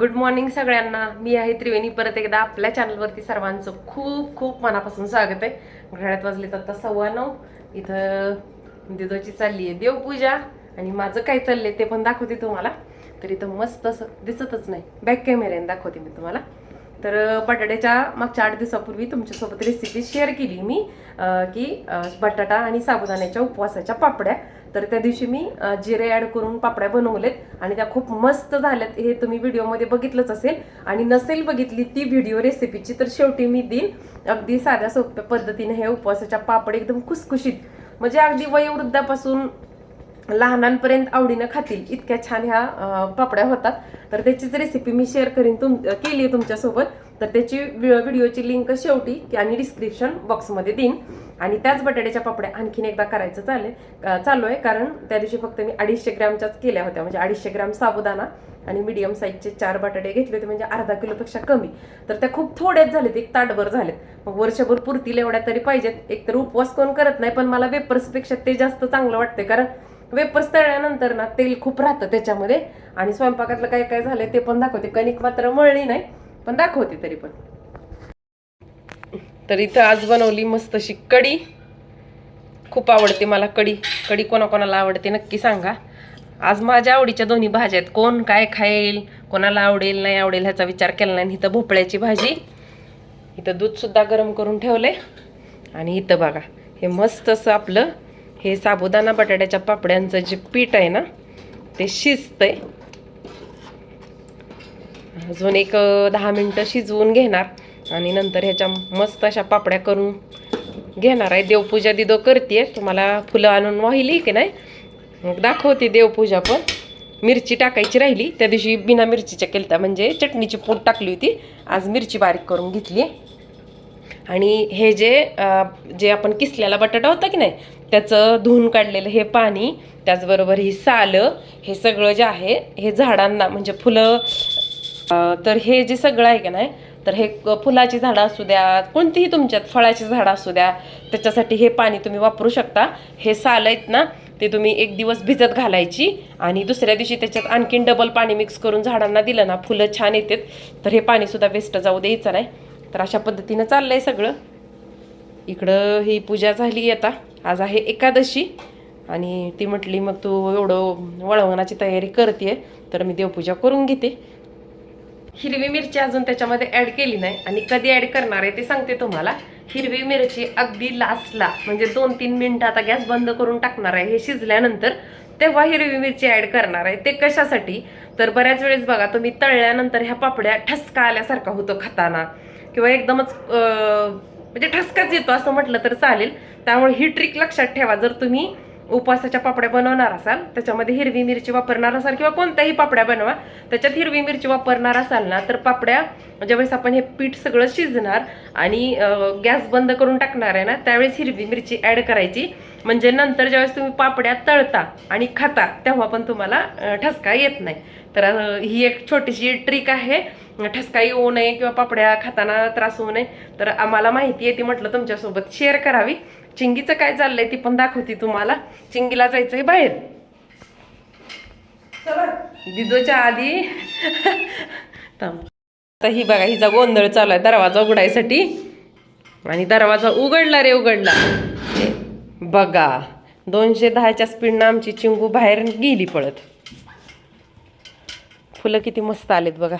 Good morning सगळ्यांना. मी आहे त्रिवेणी. परत एकदा आपल्या चॅनलवरती सर्वांचं खूप खूप मनापासून स्वागत आहे. घड्यात वाजले तर आता सव्वा नऊ. इथं दिदोची चालली आहे देवपूजा आणि माझं काय चाललंय ते पण दाखवते तुम्हाला. तर इथं मस्त असं दिसतच नाही. बॅक कॅमेऱ्याने दाखवते मी तुम्हाला. तर बटाट्याच्या मागच्या आठ दिवसापूर्वी तुमच्यासोबत रेसिपी शेअर केली मी की बटाटा आणि साबुदाण्याच्या उपवासाच्या पापड्या. तर त्या दिवशी मी जिरे ॲड करून पापड्या बनवलेत आणि त्या खूप मस्त झाल्यात. हे तुम्ही व्हिडिओमध्ये बघितलंच असेल. आणि नसेल बघितली ती व्हिडिओ रेसिपीची तर शेवटी मी देईन. अगदी साध्या सोप्या पद्धतीने हे उपवासाच्या पापड एकदम खुसखुशीत. म्हणजे अगदी वयोवृद्धापासून लहानांपर्यंत आवडीनं खातील. इतक्या छान ह्या पापड्या होतात. तर त्याचीच रेसिपी मी शेअर करीन तुम केली आहे तुमच्यासोबत. तर त्याची व्हिडिओची लिंक शेवटी आणि डिस्क्रिप्शन बॉक्समध्ये देईन. आणि त्याच बटाट्याच्या पापड्या आणखीन एकदा करायचं चालेल चालू आहे कारण त्या दिवशी फक्त मी अडीचशे ग्रॅमच्याच केल्या होत्या. म्हणजे अडीचशे ग्रॅम साबुदाणा आणि मीडियम साईजचे चार बटाटे घेतले होते. म्हणजे अर्धा किलोपेक्षा कमी. तर त्या खूप थोड्याच झालेत एक ताटभर झालेत. मग वर्षभर पुरतील एवढ्या तरी पाहिजेत. एक तर उपवास कोण करत नाही पण मला वेपर्सपेक्षा ते जास्त चांगलं वाटते कारण वेपर्स तळल्यानंतर ना तेल खूप राहतं त्याच्यामध्ये. आणि स्वयंपाकातलं काय काय झालं ते पण दाखवते. कणिक मात्र मळली नाही पण दाखवते तरी पण. तर इथं आज बनवली मस्त अशी कढी. खूप आवडते मला कढी. कढी कोणाकोणाला आवडते नक्की सांगा. आज माझ्या आवडीच्या दोन्ही भाज्या आहेत. कोण काय खाईल कोणाला आवडेल नाही आवडेल ह्याचा विचार केला नाही. इथं भोपळ्याची भाजी. इथं दूधसुद्धा गरम करून ठेवले आणि इथं बघा हे मस्त असं आपलं हे साबुदाणा बटाट्याच्या पापड्यांचं जे पीठ आहे ना ते शिजतंय. अजून एक दहा मिनटं शिजवून घेणार. आणि नंतर ह्याच्या मस्त अशा पापड्या करून घेणार आहे. देवपूजा दिदो करते तुम्हाला फुलं आणून वाहिली की नाही? मग दाखवते देवपूजा पण. मिरची टाकायची राहिली. त्या दिवशी बिना मिरचीच्या केलत्या म्हणजे चटणीची पूड टाकली होती. आज मिरची बारीक करून घेतली आणि हे जे जे आपण किसलेला बटाटा होता की नाही? त्याचं धुवून काढलेलं हे पाणी त्याचबरोबर ही सालं हे सगळं जे आहे हे झाडांना म्हणजे फुलं तर हे जे सगळं आहे का नाही? तर हे क- फुलाची झाडं असू द्या कोणतीही तुमच्यात फळाची झाडं असू द्या त्याच्यासाठी हे पाणी तुम्ही वापरू शकता. हे साल आहेत ना ते तुम्ही एक दिवस भिजत घालायची आणि दुसऱ्या दिवशी त्याच्यात आणखीन डबल पाणी मिक्स करून झाडांना दिलं ना फुलं छान येतात. तर हे पाणीसुद्धा वेस्ट जाऊ द्यायचं नाही. तर अशा पद्धतीनं चाललं आहे सगळं. इकडं ही पूजा झाली आता. आज आहे एकादशी आणि ती म्हटली मग तू एवढं वळवणाची तयारी करते तर मी देवपूजा करून घेते. हिरवी मिरची अजून त्याच्यामध्ये ॲड केली नाही. आणि कधी ॲड करणार आहे ते सांगते तुम्हाला. हिरवी मिरची अगदी लास्टला म्हणजे दोन तीन मिनटं आता गॅस बंद करून टाकणार आहे हे शिजल्यानंतर तेव्हा हिरवी मिरची ॲड करणार आहे. ते कशासाठी? तर बऱ्याच वेळेस बघा तुम्ही तळल्यानंतर ह्या पापड्या ठसका आल्यासारखा होतो खाताना. किंवा एकदमच म्हणजे ठसकाच येतो असं म्हटलं तर चालेल. त्यामुळे ही ट्रिक लक्षात ठेवा. जर तुम्ही उपवासाच्या पापड्या बनवणार असाल त्याच्यामध्ये हिरवी मिरची वापरणार असाल किंवा कोणत्याही पापड्या बनवा त्याच्यात हिरवी मिरची वापरणार असाल ना तर पापड्या ज्यावेळेस आपण हे पीठ सगळं शिजणार आणि गॅस बंद करून टाकणार आहे ना त्यावेळेस हिरवी मिरची ॲड करायची. म्हणजे नंतर ज्यावेळेस तुम्ही पापड्या तळता आणि खाता तेव्हा पण तुम्हाला ठसका येत नाही. तर ही एक छोटीशी ट्रिक आहे. ठसका येऊ नये किंवा पापड्या खाताना त्रास होऊ नये. तर आम्हाला माहिती आहे ती म्हटलं तुमच्यासोबत शेअर करावी. चिंगीचं काय चाललंय ती पण दाखवते तुम्हाला. चिंगीला जायचंय बाहेर. दिदोच्या आधी. आता ही बघा हिचा गोंधळ चालू आहे दरवाजा उघडायसाठी. आणि दरवाजा उघडला रे उघडला. बघा दोनशे दहाच्या स्पीडनं आमची चिंगू बाहेर गेली पळत. फुलं किती मस्त आलेत बघा.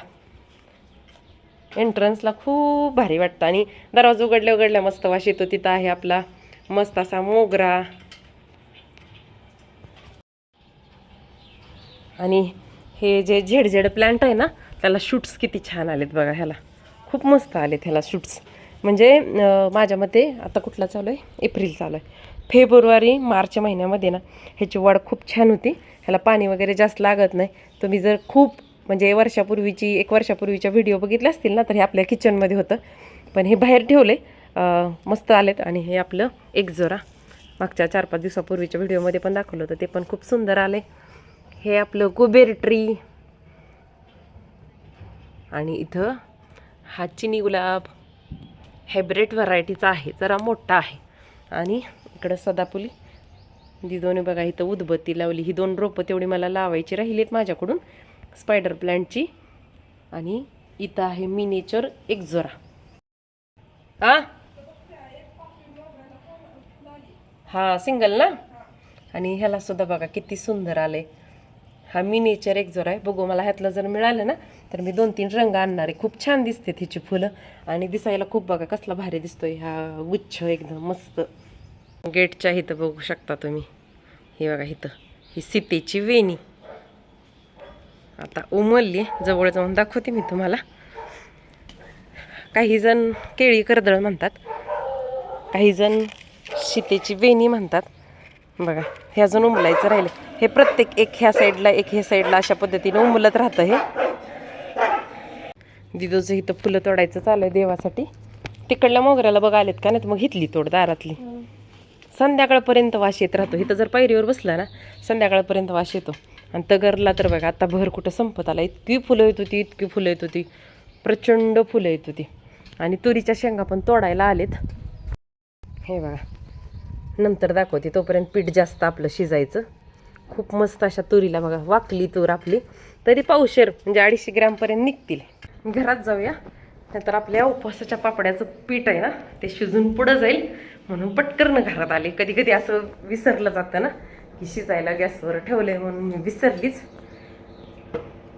एंट्रन्सला खूप भारी वाटतं. आणि दरवाजा उघडल्या उघडल्या मस्त वास येतो. तिथं आहे आपला मस्त असा मोगरा आणि हे जे झेडझेड प्लांट आहे ना त्याला शूट्स किती छान आलेत बघा ह्याला खूप मस्त आलेत ह्याला शूट्स म्हणजे माझ्या मते आता कुठला चालू आहे एप्रिल चालू आहे फेब्रुवारी मार्च महिन्यामध्ये ना ह्याची वाढ खूप छान होती ह्याला पाणी वगैरे जास्त लागत नाही तुम्ही जर खूप म्हणजे वर्षापूर्वीची एक वर्षापूर्वीच्या व्हिडिओ बघितल्या असतील ना तर हे आपल्या किचनमध्ये होतं पण हे बाहेर ठेवले आहे मस्त आलेत आणि हे आपलं एक जोरा. मागच्या चार पाच दिवसापूर्वीच्या व्हिडिओमध्ये पण दाखवलं होतं. ते पण खूप सुंदर आले. हे आपलं कुबेर ट्री. आणि इथं हा चिनी गुलाब हायब्रेड व्हरायटीचा आहे. जरा मोठा आहे. आणि इकडं सदाफुली दिदोने बघा इथं उदबत्ती लावली. ही दोन रोपं तेवढी मला लावायची राहिलीत माझ्याकडून. स्पायडर प्लॅन्टची आणि इथं आहे मिनेचर एक जोरा. आ? हा सिंगल ना? आणि ह्याला सुद्धा बघा किती सुंदर आले. हा मिनेचर एक जोर आहे बघू मला ह्यातलं जर मिळालं ना तर मी दोन तीन रंग आणणार आहे. खूप छान दिसते तिची फुलं. आणि दिसायला खूप बघा कसला भारी दिसतोय हा गुच्छ एकदम मस्त. गेटच्या इथं बघू शकता तुम्ही. हे बघा इथं. ही सीतेची वेणी. आता उमलली. जवळ जाऊन दाखवते मी तुम्हाला. काही जण केळी कर्दळ म्हणतात. काही शितेची वेणी म्हणतात. बघा हे अजून उमलायचं राहिलं हे प्रत्येक एक ह्या साईडला एक ह्या साईडला अशा पद्धतीने उमलत राहतं हे. दिदोचं इथं फुलं तोडायचं चालू आहे देवासाठी. तिकडल्या मोगऱ्याला बघा आलेत का नाही तर मग घेतली तोड दारातली. संध्याकाळपर्यंत वास येत राहतो. इथं जर पायरीवर बसला ना संध्याकाळपर्यंत वास येतो. आणि तगरला तर बघा आता भर कुठं संपत आला. इतकी फुलं येत होती इतकी फुलं येत होती. प्रचंड फुलं येत होती. आणि तुरीच्या शेंगा पण तोडायला आलेत. हे बघा. नंतर दाखवते. तोपर्यंत पीठ जास्त आपलं शिजायचं. खूप मस्त अशा तुरीला बघा वाकली तूर आपली. तरी पावशेर म्हणजे अडीचशे ग्रॅमपर्यंत निघतील. घरात जाऊया. नंतर आपल्या उपवासाच्या पापड्याचं पीठ आहे ना ते शिजून पुढं जाईल. म्हणून पटकन घरात आले. कधी कधी असं विसरलं जातं ना की शिजायला गॅसवर ठेवलं आहे म्हणून मी विसरलीच.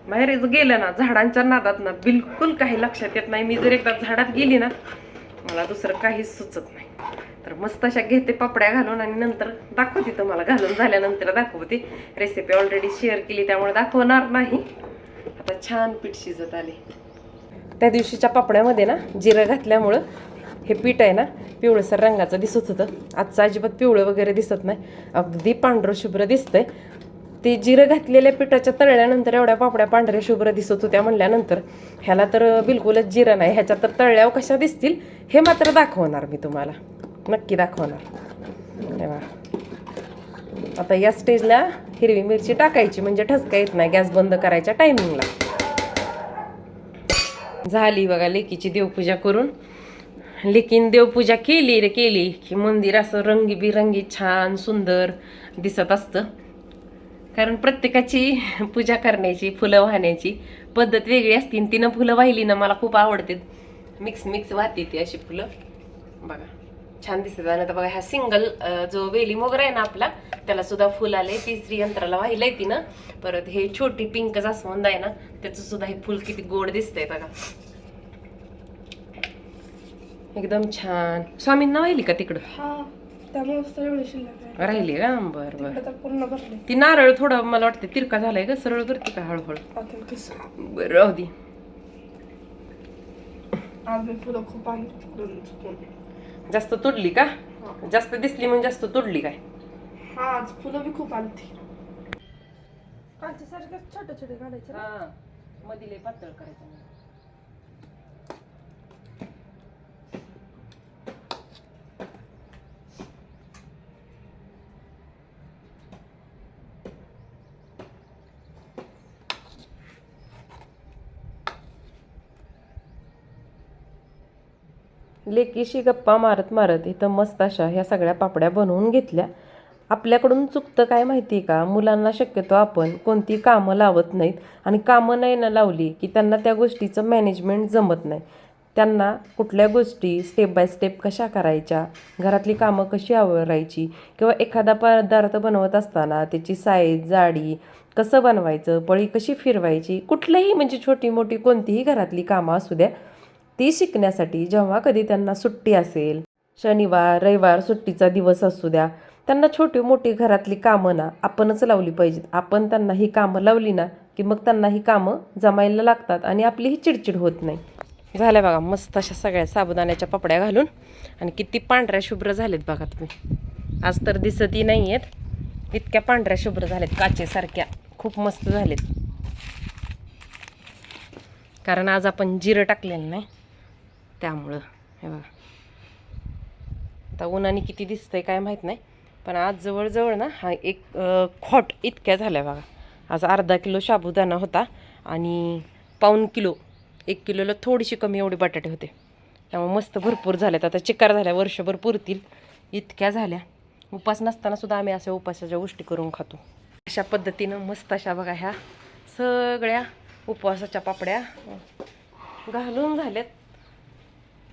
बाहेर गेलं ना झाडांच्या नादात ना बिलकुल काही लक्षात येत नाही. मी जर एकदा झाडात गेली ना मला दुसरं काहीच सुचत नाही. तर मस्त अशा घेते पापड्या घालून आणि नंतर दाखवते तुम्हाला. घालून झाल्यानंतर दाखवते. रेसिपी ऑलरेडी शेअर केली त्यामुळे दाखवणार नाही. आता छान पीठ शिजत आले. त्या दिवशीच्या पापड्यामध्ये ना जिरं घातल्यामुळं हे पीठ आहे ना पिवळसर रंगाचं दिसत होतं. आजचं अजिबात पिवळं वगैरे दिसत नाही. अगदी पांढरं शुभ्र दिसतंय. ते जिरं घातलेल्या पिठाच्या तळल्यानंतर एवढ्या पापड्या पांढऱ्या शुभ्र दिसत होत्या म्हणल्यानंतर ह्याला तर बिलकुलच जिरं नाही. ह्याच्या तर तळल्यावर कशा दिसतील हे मात्र दाखवणार मी तुम्हाला. नक्की दाखवणार तेव्हा आता या स्टेजला हिरवी मिरची टाकायची म्हणजे ठसका येत नाही गॅस बंद करायच्या टायमिंगला झाली बघा लेकीची देवपूजा करून लेकीन देवपूजा केली रे केली की मंदिर असं रंगीबिरंगी छान सुंदर दिसत असतं कारण प्रत्येकाची पूजा करण्याची फुलं वाहण्याची पद्धत वेगळी असते तिनं फुलं वाहिली ना मला खूप आवडते मिक्स मिक्स वाहते ती अशी फुलं बघा छान दिसत आणि आता बघा ह्या सिंगल जो वेली मोगरा आहे ना आपला त्याला सुद्धा फुल आले. तिसरी यंत्राला वाहिलंय तिनं. परत हे छोटी पिंक जास्वंद आहे ना त्याचं सुद्धा हे फुल किती गोड दिसतंय बघा. एकदम छान. स्वामींना वाहिली का तिकडं? हा राहिली का? बर बर. ती नारळ थोडं मला वाटतं तिरका झालाय का सरळ करते का हळूहळू? बरं राहू दे. आज मी फुलं खूप आणली जास्त तुडली का? जास्त दिसली म्हणजे जास्त तुडली काय? हा आज फुलं बी खूप आणती. कालच्या छोटे छोटे घालायचे ना. मधीले पातळ करायचं. लेकीशी गप्पा मारत मारत इथं मस्त अशा ह्या सगळ्या पापड्या बनवून घेतल्या. आपल्याकडून चुकतं काय माहिती आहे का? मुलांना शक्यतो आपण कोणती कामं लावत नाहीत आणि कामं नाही ना लावली की त्यांना त्या गोष्टीचं मॅनेजमेंट जमत नाही. त्यांना कुठल्या गोष्टी स्टेप बाय स्टेप कशा करायच्या? घरातली कामं कशी आवरायची? किंवा एखादा पदार्थ बनवत असताना त्याची साईज जाडी कसं बनवायचं? पळी कशी फिरवायची? कुठल्याही म्हणजे छोटी मोठी कोणतीही घरातली कामं असू द्या ती शिकण्यासाठी जेव्हा कधी त्यांना सुट्टी असेल शनिवार रविवार सुट्टीचा दिवस असू द्या त्यांना छोटी मोठी घरातली कामं ना आपणच लावली पाहिजेत. आपण त्यांना ही कामं लावली ना की मग त्यांना ही कामं जमायला लागतात आणि आपली ही चिडचिड होत नाही. झाल्या बघा मस्त अशा सगळ्या साबुदाण्याच्या पपड्या घालून आणि किती पांढऱ्या शुभ्र झालेत बघा तुम्ही. आज तर दिसतही नाही आहेत इतक्या पांढऱ्या शुभ्र झालेत काचेसारख्या. खूप मस्त झालेत. कारण आज आपण जिरं टाकलेलं नाही. त्यामुळं. हे बघा. आता उन्हाने किती दिसतंय काय माहीत नाही पण आज जवळजवळ ना हा एक खॉट खोट इतक्या झाल्या बघा. आज अर्धा किलो साबुदाणा होता आणि पाऊन किलो एक किलोला थोडीशी कमी एवढे बटाटे होते. त्यामुळे मस्त भरपूर झाल्यात आता चिकार झाल्या वर्षभर पुरतील. इतक्या झाल्या. उपास नसतानासुद्धा आम्ही अशा उपासाच्या गोष्टी करून खातो. अशा पद्धतीनं मस्त अशा बघा ह्या सगळ्या उपवासाच्या पापड्या घालून झाल्यात.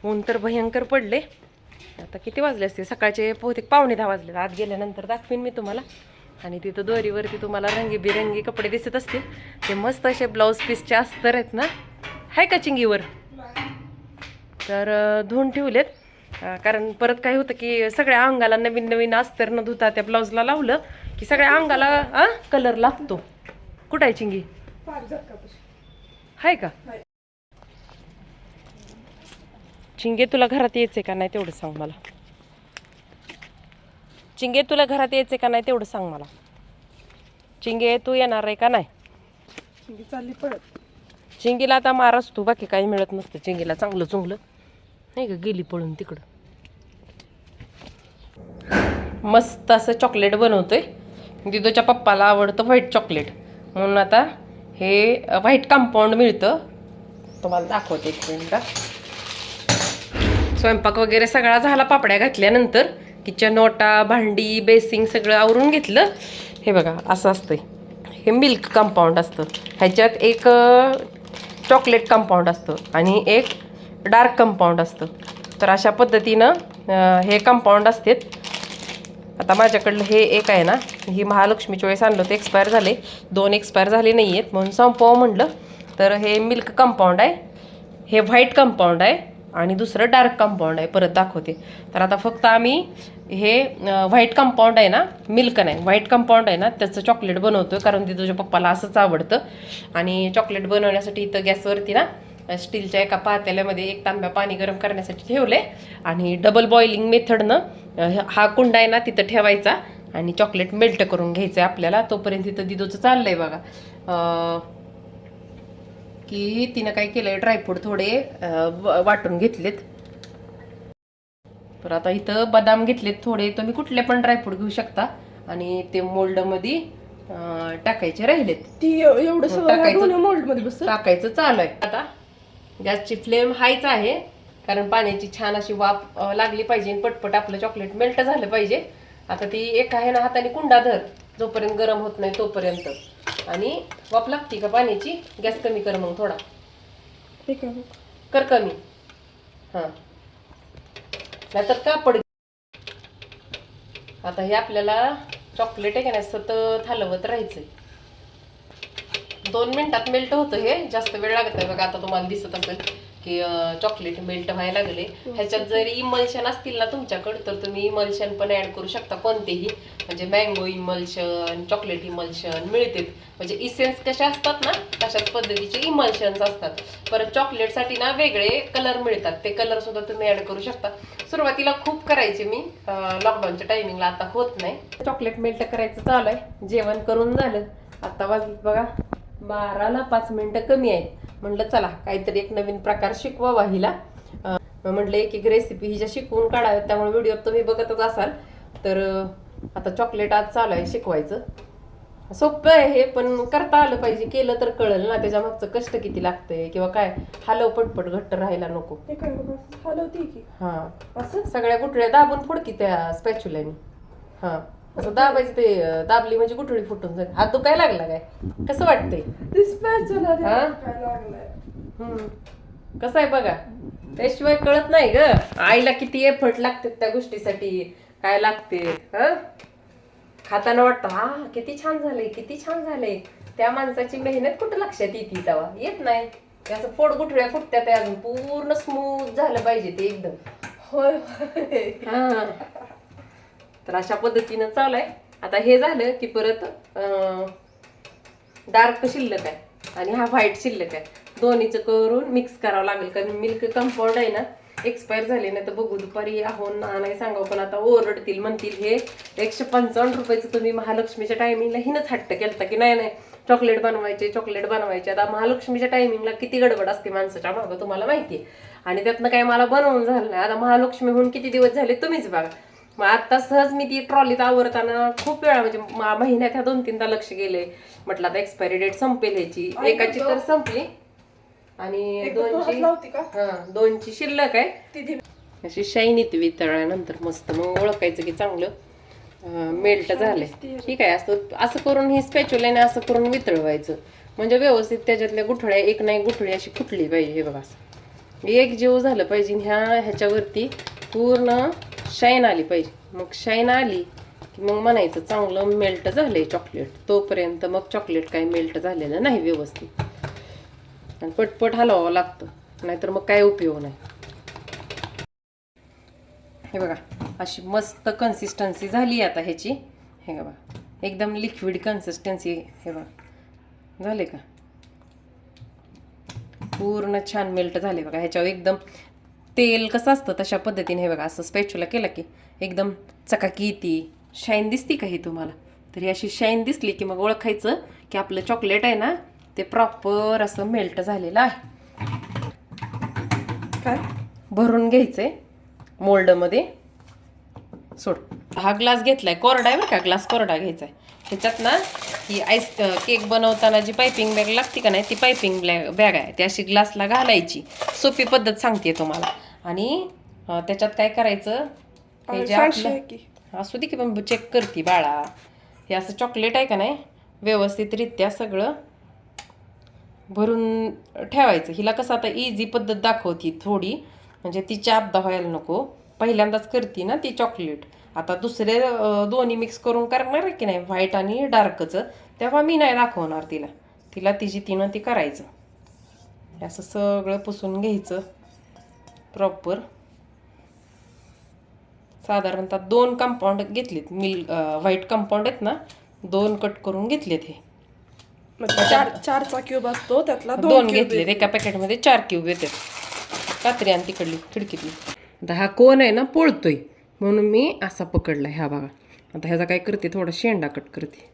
ऊन तर भयंकर पडले. आता किती वाजले असते सकाळचे बहुतेक पावणे दहा वाजले आत गेल्यानंतर दाखवीन मी तुम्हाला. आणि तिथं दोरीवरती तुम्हाला रंगीबिरंगी कपडे दिसत असतील. ते मस्त असे ब्लाऊज पीसचे अस्तर आहेत ना? आहे का चिंगीवर? तर धुवून ठेवलेत. कारण परत काय होतं की सगळ्या अंगाला नवीन नवीन अस्तर न धुता त्या ब्लाऊजला लावलं की सगळ्या अंगाला कलर लागतो. कुठं आहे चिंगी? आहे का नाही. चिंगे तुला घरात यायचंय का नाही तेवढं सांग मला. चिंगे तुला घरात यायचंय का नाही तेवढं सांग मला. चिंगे तू येणार आहे का नाही? चिंगी चालली पळत. चिंगीला आता मारस तू बाकी काही मिळत नसतं. चिंगीला चांगलं चुंगलं. नाही का गेली पळून तिकडं. मस्त असं चॉकलेट बनवतोय. दिदोच्या पप्पाला आवडतं व्हाईट चॉकलेट म्हणून आता हे व्हाईट कंपाऊंड मिळतं. तुम्हाला दाखवते एक मिनिट. स्वयंपाक वगैरे सगळा झाला पापड्या घातल्यानंतर किचन ओटा भांडी बेसिंग सगळं आवरून घेतलं. हे बघा असं असतंय. हे मिल्क कंपाऊंड असतं. ह्याच्यात एक चॉकलेट कंपाऊंड असतं आणि एक डार्क कंपाऊंड असतं. तर अशा पद्धतीनं हे कंपाऊंड असतात. आता माझ्याकडलं हे एक आहे ना ही महालक्ष्मीच्या वेळेस आणलं ते एक्सपायर झाले. दोन एक्सपायर झाले नाही आहेत म्हणून संपव म्हणलं. तर हे मिल्क कंपाऊंड आहे. हे व्हाईट कंपाऊंड आहे. आणि दुसरं डार्क कंपाऊंड आहे परत दाखवते. तर आता फक्त आम्ही हे व्हाईट कंपाऊंड आहे ना मिल्क नाही. व्हाईट कंपाऊंड आहे ना त्याचं चॉकलेट बनवतो कारण ते तुझ्या पप्पाला असंच आवडतं. आणि चॉकलेट बनवण्यासाठी इथं गॅसवरती ना स्टीलच्या एका पातेल्यामध्ये एक तांब्या पाणी गरम करण्यासाठी ठेवले आणि डबल बॉइलिंग मेथडनं हा कुंडा आहे ना तिथं ठेवायचा. आणि चॉकलेट मेल्ट करून घ्यायचं आहे आपल्याला. तोपर्यंत तिथं दिदोचं आहे बघा. की तिनं काय केलंय ड्रायफ्रूट थोडे वाटून घेतलेत. तर आता इथं बदाम घेतलेत थोडे. तुम्ही कुठले पण ड्रायफ्रूट घेऊ शकता. आणि ते मोल्डमध्ये अं, टाकायचे राहिलेत. ती एव- एवढं सगळं टाकायचं. दोन्ही मोल्डमध्ये बस टाकायचं चालू आहे. आता गॅसची फ्लेम हायच आहे कारण पाण्याची छान अशी वाफ लागली पाहिजे आणि पटपट आपलं चॉकलेट मेल्ट झालं पाहिजे. आता ती एका आहे ना हाताने कुंडा धर जोपर्यंत गरम होत नाही तोपर्यंत. आणि वाफ लागते का पाण्याची? गॅस कमी कर मग थोडा. ठीक आहे कर कमी. हां. नाहीतर कापड आता हे आपल्याला चॉकलेट आहे का नाही सतत हलवत राहायचंय. दोन मिनिटात मेल्ट होतं हे. जास्त वेळ लागत नाही बघा आता तुम्हाला दिसत असेल. की चॉकलेट मेल्ट व्हायला लागले. ह्याच्यात जरी इमल्शन असतील ना तुमच्याकडे तर तुम्ही इमल्शन पण ऍड करू शकता कोणतेही. म्हणजे मँगो इमल्शन चॉकलेट इमल्शन मिळते म्हणजे इसेन्स कशा असतात ना तशाच पद्धतीचे इमल्शन्स असतात. परत चॉकलेटसाठी ना वेगळे कलर मिळतात. ते कलर सुद्धा तुम्ही ऍड करू शकता. सुरुवातीला खूप करायचे मी. लॉकडाऊनच्या टायमिंगला आता होत नाही. चॉकलेट मेल्ट करायचं चालू आहे. जेवण करून झालं. आता वाजलीत बघा. बाराला पाच मिनिटं कमी आहेत. म्हटलं चला काहीतरी एक नवीन प्रकार शिकवावा हिला. म्हटलं एक एक रेसिपी हिच्या शिकवून काढाव्यात त्यामुळे व्हिडिओ तुम्ही बघतच असाल. तर आता चॉकलेट आज चालू आहे शिकवायचं. सोपं आहे हे पण करता आलं पाहिजे. केलं तर कळलं ना त्याच्या मागचं कष्ट किती लागतंय किंवा काय. हलव पटपट घट्ट राहायला नको. हे हलवती की. हा. असं? सगळ्या गुठळ्या दाबून फोडकी त्या स्पॅच्युल्याने हा. असं दाबायचं ते अं, दाबली म्हणजे गुठळी फुटून जाईल हात दुखायला लागला काय? कसं वाटतंय? हा? लागलाय. हम्म. कसं आहे बघा? त्याशिवाय कळत नाही ग. आईला किती एफर्ट लागते त्या गोष्टीसाठी. काय लागते? ह? खाताना वाटतं हा किती छान झालंय किती छान झालंय. त्या माणसाची मेहनत कुठं लक्षात येते तेव्हा? येत नाही. ते असं फोड गुठळ्या फुटत्या ते अजून. पूर्ण स्मूथ झालं पाहिजे ते एकदम. होय होय. हा. तर अशा पद्धतीनं चालू आहे. आता हे झालं की परत डार्क शिल्लक आहे आणि हा व्हाईट शिल्लक आहे. दोन्हीचं करून मिक्स करावं लागेल. कारण मिल्क कंपाऊंड आहे ना एक्सपायर झाले नाही तर बघू दुपारी आहो ना नाही सांगावं पण आता ओरडतील म्हणतील हे एकशे पंचावन्न रुपयाचं तुम्ही महालक्ष्मीच्या टायमिंगला हिनच हट्ट केलं की नाही नाही. चॉकलेट बनवायचे चॉकलेट बनवायचे. आता महालक्ष्मीच्या टायमिंगला किती गडबड असते माणसाच्या मागं तुम्हाला माहिती आहे. आणि त्यातनं काय मला बनवून झालं नाही. आता महालक्ष्मीहून किती दिवस झाले तुम्हीच बघा. मग आता सहज मी ती ट्रॉलीत आवरताना खूप वेळा म्हणजे महिन्यात ह्या दोन तीनदा लक्ष गेले. म्हटलं आता एक्सपायरी डेट संपेल ह्याची. एकाची. तर संपली. आणि दोनची हा दोनची शिल्लक आहे. अशी शाईन येते वितळल्यानंतर मस्त मग ओळखायचं की चांगलं मेल्ट झालंय. ठीक आहे असं असं करून ही स्पॅच्युल्याने असं करून वितळवायचं. म्हणजे व्यवस्थित त्याच्यातल्या गुठळ्या एक नाही गुठळी अशी फुटली पाहिजे हे बघा असं. एक जीव झालं पाहिजे ह्या ह्याच्यावरती पूर्ण शाईन आली पाहिजे. मग शाईन आली की मग म्हणायचं चांगलं मेल्ट झालंय चॉकलेट तोपर्यंत मग चॉकलेट काही मेल्ट झालेलं नाही व्यवस्थित. आणि पटपट हलवावं लागतं. नाहीतर मग काय उपयोग नाही. हे बघा अशी मस्त कन्सिस्टन्सी झाली आता ह्याची. हे बघा एकदम लिक्विड कन्सिस्टन्सी हे बघा झाले का? पूर्ण छान मेल्ट झाले बघा ह्याच्यावर एकदम तेल कसं असतं तशा पद्धतीने हे बघा असं स्पॅच्युला केलं की एकदम चकाकी येते. शाईन दिसती का ही तुम्हाला? तर अशी शाईन दिसली की मग ओळखायचं की आपलं चॉकलेट आहे ना ते प्रॉपर असं मेल्ट झालेलं आहे. काय? भरून घ्यायचंय मोल्डमध्ये सोड हा ग्लास घेतलाय. कोरडा आहे बरं का? ग्लास कोरडा घ्यायचा आहे त्याच्यात ना ही आईस केक बनवताना जी पायपिंग बॅग लागते का नाही ती पायपिंग बॅग आहे. ती अशी ग्लासला घालायची. सोपी पद्धत सांगते तुम्हाला. आणि त्याच्यात काय करायचं हे जे आपलं असू दे की पण चेक करते बाळा. हे असं चॉकलेट आहे का नाही व्यवस्थितरित्या सगळं भरून ठेवायचं. हिला कसं आता इझी पद्धत दाखवती थोडी. म्हणजे तिची आपदा व्हायला नको. पहिल्यांदाच करते ना ती चॉकलेट आता दुसरे दोन्ही मिक्स करून करणार आहे की नाही? व्हाईट आणि डार्कचं तेव्हा मी नाही दाखवणार तिला. तिला तिची तिनं ती करायचं. असं सगळं पुसून घ्यायचं. प्रॉपर साधारणतः दोन कंपाऊंड घेतलेत. मिल व्हाईट कंपाऊंड आहेत ना दोन कट करून घेतलेत हे. चार चारचा क्यूब असतो त्यातला दोन दोन घेतलेत. एका पॅकेटमध्ये चार क्यूब येतात. कात्री आणि तिकडली खिडकीतली. आता हा कोण आहे ना पोळतोय. म्हणून मी असा पकडला ह्या बघा. आता ह्याचा काय करते थोडा शेंडा कट करते.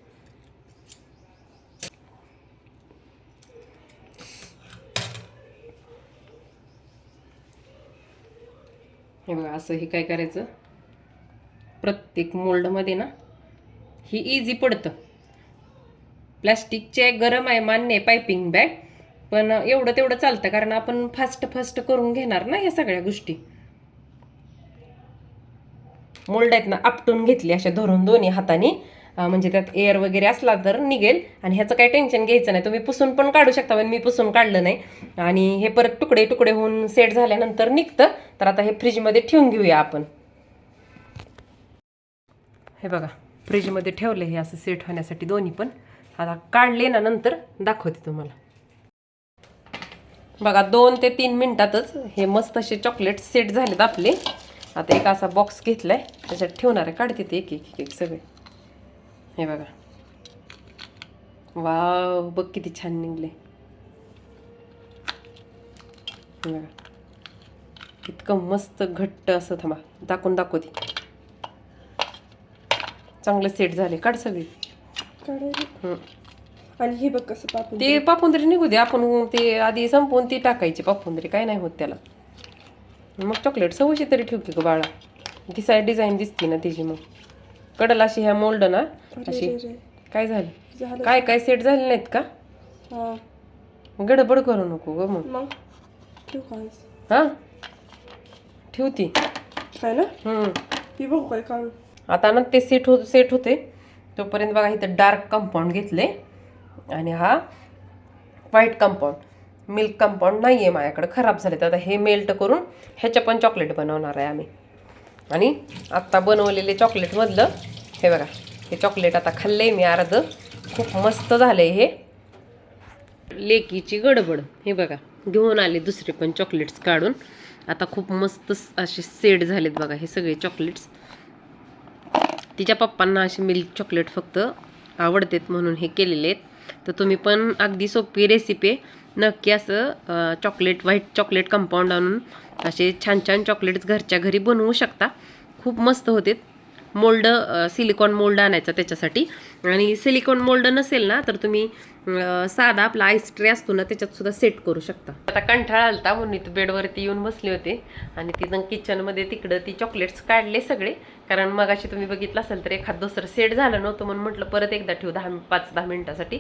हे बघा असं हे काय करायचं? प्रत्येक मोल्डमध्ये ना ही इझी पडतं. प्लॅस्टिकचे गरम आहे मान्य आहे पायपिंग बॅग पण एवढं तेवढं चालतं कारण आपण फास्ट फास्ट करून घेणार ना ह्या सगळ्या गोष्टी. मोल्ड आहेत ना आपटून घेतली अशा धरून दोन्ही हाताने. म्हणजे त्यात एअर वगैरे असला तर निघेल. आणि ह्याचं काही टेन्शन घ्यायचं नाही. तुम्ही पुसून पण काढू शकता पण मी पुसून काढलं नाही. आणि हे परत तुकडे तुकडे होऊन सेट झाल्यानंतर निघतं. तर आता हे फ्रीजमध्ये ठेवून घेऊया आपण. हे बघा फ्रीजमध्ये ठेवलं हे असं सेट होण्यासाठी दोन्ही पण. आता काढले ना नंतर दाखवते तुम्हाला. बघा दोन ते तीन मिनिटातच हे मस्त असे चॉकलेट सेट झालेत आपले. आता एक असा बॉक्स घेतलाय त्याच्यात ठेवणार आहे. काढते ते एक एक एक एक सगळे. हे बघा. वाव बघ किती छान निघले. हे बघा. इतकं मस्त घट्ट असं थांबा. दाखवून दाखवते चांगलं सेट झाले. काढ सगळी. हं. आणि हे बघ कसं ते पापुंदरी निघू दे. आपण ते आधी संपवून ती टाकायची पापुंदरी. काय नाही होत त्याला. मग चॉकलेट सवशी तरी ठेव की ग बाळा. ती साईड डिझाईन दिसते ना तिची मग. कडल अशी ह्या मोल्ड ना अशी. काय झालं? काय काय सेट झाले नाहीत का? हा. गडबड करू नको ग मग. हां? ठेवती. ही आता ना ते सेट होत सेट होते. तोपर्यंत बघा इथं डार्क कंपाऊंड घेतले आणि हा व्हाईट कंपाऊंड मिल्क कंपाऊंड नाही आहे माझ्याकडं खराब झाले तर आता हे मेल्ट करून ह्याच्या पण चॉकलेट बनवणार आहे आम्ही. आणि आत्ता बनवलेले चॉकलेटमधलं हे बघा हे चॉकलेट आता खाल्लं आहे मी अर्ध. खूप मस्त झालं आहे हे. लेकीची गडबड हे बघा घेऊन आले दुसरे पण चॉकलेट्स काढून. आता खूप मस्त असे सेट झालेत बघा हे सगळे चॉकलेट्स तिच्या पप्पांना असे मिल्क चॉकलेट फक्त आवडतेत म्हणून हे केलेले आहेत. तर तुम्ही पण अगदी सोपी रेसिपी आहे. नक्की असं चॉकलेट व्हाईट चॉकलेट कंपाऊंड आणून असे छान छान चॉकलेट्स घरच्या घरी बनवू शकता. खूप मस्त होते. मोल्ड सिलिकॉन मोल्ड आणायचा त्याच्यासाठी. आणि सिलिकॉन मोल्ड नसेल ना तर तुम्ही साधा आपला आईस ट्रे असतो ना त्याच्यात सुद्धा सेट करू शकता. आता कंटाळा आलता म्हणून इथं बेडवरती येऊन बसले होते. आणि तिथं किचनमध्ये तिकडं ती चॉकलेट्स काढले सगळे. कारण मग अशी तुम्ही बघितलं असेल तर एखाद दुसरं सेट झालं नव्हतं म्हणून म्हटलं परत एकदा ठेवू दहा पाच दहा मिनिटासाठी.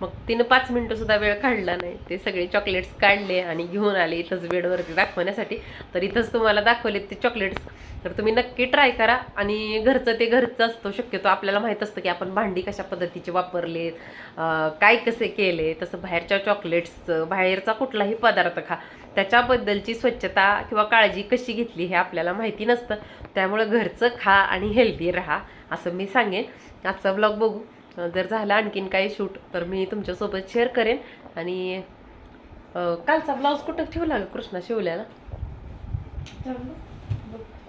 मग तिनं पाच मिनटं सुद्धा वेळ काढला नाही. ते सगळे चॉकलेट्स काढले आणि घेऊन आले इथंच बेडवरती दाखवण्यासाठी. तर इथंच तुम्हाला दाखवलेत ते चॉकलेट्स तर तुम्ही नक्की ट्राय करा आणि घरचं ते घरचं असतो. शक्यतो आपल्याला माहीत असतं की आपण भांडी कशा पद्धतीचे वापरलेत काय कसे केले तसं बाहेरच्या चॉकलेट्सचं बाहेरचा कुठलाही पदार्थ खा. त्याच्याबद्दलची स्वच्छता किंवा काळजी कशी घेतली हे आपल्याला माहिती नसतं. त्यामुळं घरचं खा आणि हेल्दी राहा असं मी सांगेन. आजचा ब्लॉग बघू. जर झालं आणखीन काही शूट तर मी तुमच्यासोबत शेअर करेन. आणि कालचा ब्लाऊज कुठं ठेवला का कृष्णा शिवल्याला?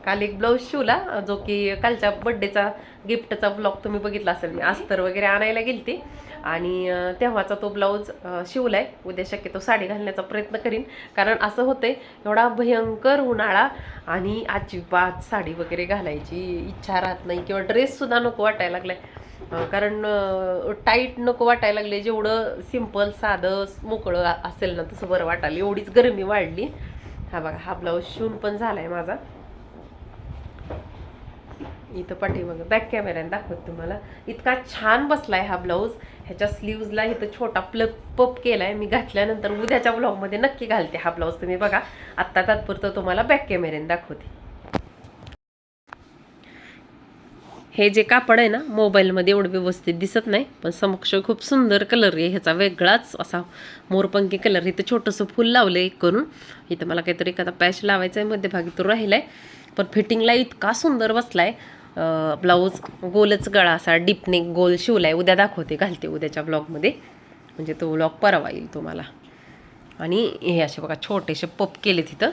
काल एक ब्लाऊज शिवला जो की कालच्या बड्डेचा गिफ्टचा ब्लॉग तुम्ही बघितला असेल. मी अस्तर वगैरे आणायला गेलती. आणि तेव्हाचा तो ब्लाऊज शिवला शिवलाय. उद्या शक्यतो साडी घालण्याचा प्रयत्न करीन. कारण असं होतंय एवढा भयंकर उन्हाळा आणि अजिबात साडी वगैरे घालायची इच्छा राहत नाही किंवा ड्रेससुद्धा नको वाटायला लागलाय. आहे कारण टाईट नको वाटायला लागले. जेवढं सिंपल साधं मोकळं असेल ना तसं बरं वाटायला. एवढीच गरमी वाढली. हा बघा हा ब्लाऊज शिवून पण झालाय माझा. इथं पाठीमागं बॅक कॅमेऱ्याने दाखवत तुम्हाला. इतका छान बसलाय हा ब्लाऊज. ह्याच्या स्लीव्जला इथं छोटा प्लग पप केलाय. मी घातल्यानंतर उद्याच्या ब्लॉगमध्ये नक्की घालते हा ब्लाऊज. तुम्ही बघा आत्ता तात्पुरतं तुम्हाला बॅक कॅमेऱ्याने दाखवते. हे जे कापड आहे ना मोबाईलमध्ये एवढं व्यवस्थित दिसत नाही पण समक्ष खूप सुंदर कलर आहे. ह्याचा वेगळाच असा मोरपंखी कलर इथं छोटंसं फुल लावलं एक करून. इथं मला काहीतरी एखादा पॅच लावायचा आहे मध्यभागी तो राहिला आहे पण फिटिंगला इतका सुंदर बसला आहे ब्लाऊज गोलच गळा असा डिपने गोल शिवलाय. उद्या दाखवते घालते उद्याच्या ब्लॉगमध्ये म्हणजे तो ब्लॉग परवा येईल तुम्हाला. आणि हे असे बघा छोटेसे पप केले तिथं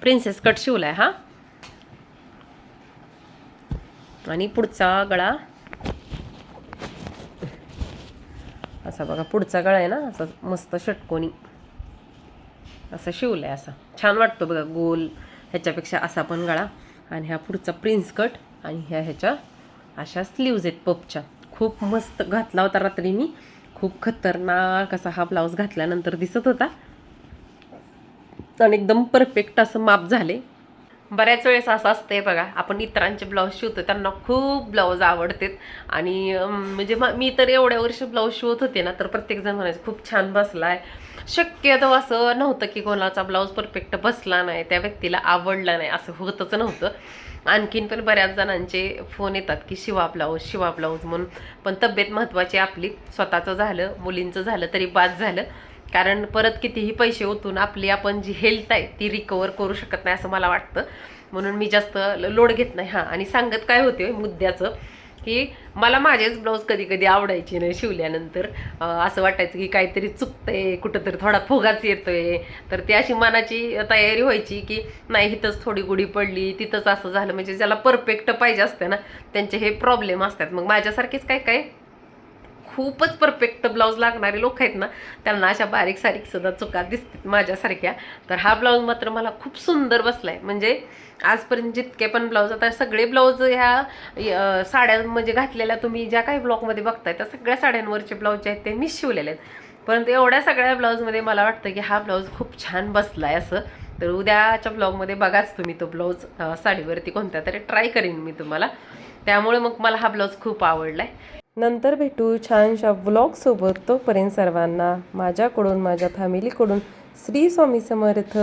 प्रिन्सेस कट शिवलाय हा. आणि पुढचा गळा. असा बघा पुढचा गळा आहे ना असा मस्त षटकोनी. असा आहे असा. छान वाटतो बघा गोल ह्याच्यापेक्षा असा पण गळा. आणि हा पुढचा प्रिन्स कट आणि ह्या ह्याच्या अशा स्लीव्ज आहेत पपच्या. खूप मस्त घातला होता रात्री मी. खूप खतरनाक असा हा ब्लाऊज घातल्यानंतर दिसत होता. आणि एकदम परफेक्ट असं माप झाले. बऱ्याच वेळेस असं असतंय बघा आपण इतरांचे ब्लाऊज शिवतो त्यांना खूप ब्लाऊज आवडतात. आणि म्हणजे मग मी तर एवढ्या वर्ष ब्लाऊज शिवत होते ना तर प्रत्येकजण म्हणायचं खूप छान बसलाय. शक्यतो असं नव्हतं की कोणाचा ब्लाऊज परफेक्ट बसला नाही त्या व्यक्तीला आवडला नाही असं होतच नव्हतं. आणखीन पण बऱ्याच जणांचे फोन येतात की शिवा ब्लाऊज शिवा ब्लाऊज म्हणून. पण तब्येत महत्त्वाची आपली. स्वतःचं झालं मुलींचं झालं तरी बाद झालं. कारण परत कितीही पैसे ओतून आपली आपण जी हेल्थ आहे ती रिकवर करू शकत नाही असं मला वाटतं. म्हणून मी जास्त लोड घेत नाही. हां आणि सांगत काय होते मुद्द्याचं की मला माझेच ब्लाऊज कधी कधी आवडायचे नाही शिवल्यानंतर. असं वाटायचं की काहीतरी चुकतंय कुठंतरी थोडा फुगाच येतोय. तर ती अशी मनाची तयारी व्हायची की नाही इथंच थोडी गुढी पडली तिथंच असं झालं. म्हणजे ज्याला परफेक्ट पाहिजे असतं ना त्यांचे हे प्रॉब्लेम असतात. मग माझ्यासारखेच काय काय खूपच परफेक्ट ब्लाऊज लागणारे लोक आहेत ना त्यांना अशा बारीक सारीक सुद्धा चुका दिसतात माझ्यासारख्या. तर हा ब्लाऊज मात्र मला खूप सुंदर बसलाय. म्हणजे आजपर्यंत जितके पण ब्लाऊज आता सगळे ब्लाऊज ह्या साड्या म्हणजे घातलेल्या तुम्ही ज्या काही ब्लॉगमध्ये बघताय त्या सगळ्या साड्यांवरचे ब्लाऊज जे आहेत ते मी शिवलेले आहेत. परंतु एवढ्या सगळ्या ब्लाऊजमध्ये मला वाटतं की हा ब्लाऊज खूप छान बसलाय असं. तर उद्याच्या ब्लॉगमध्ये बघाच तुम्ही तो ब्लाऊज साडीवरती कोणत्या तरी ट्राय करीन मी तुम्हाला. त्यामुळे मग मला हा ब्लाऊज खूप आवडला आहे नंतर भेटू छानशा व्लॉगसोबत तोपर्यंत सर्वांना माझ्याकडून माझ्या फॅमिलीकडून श्री स्वामी समर्थ.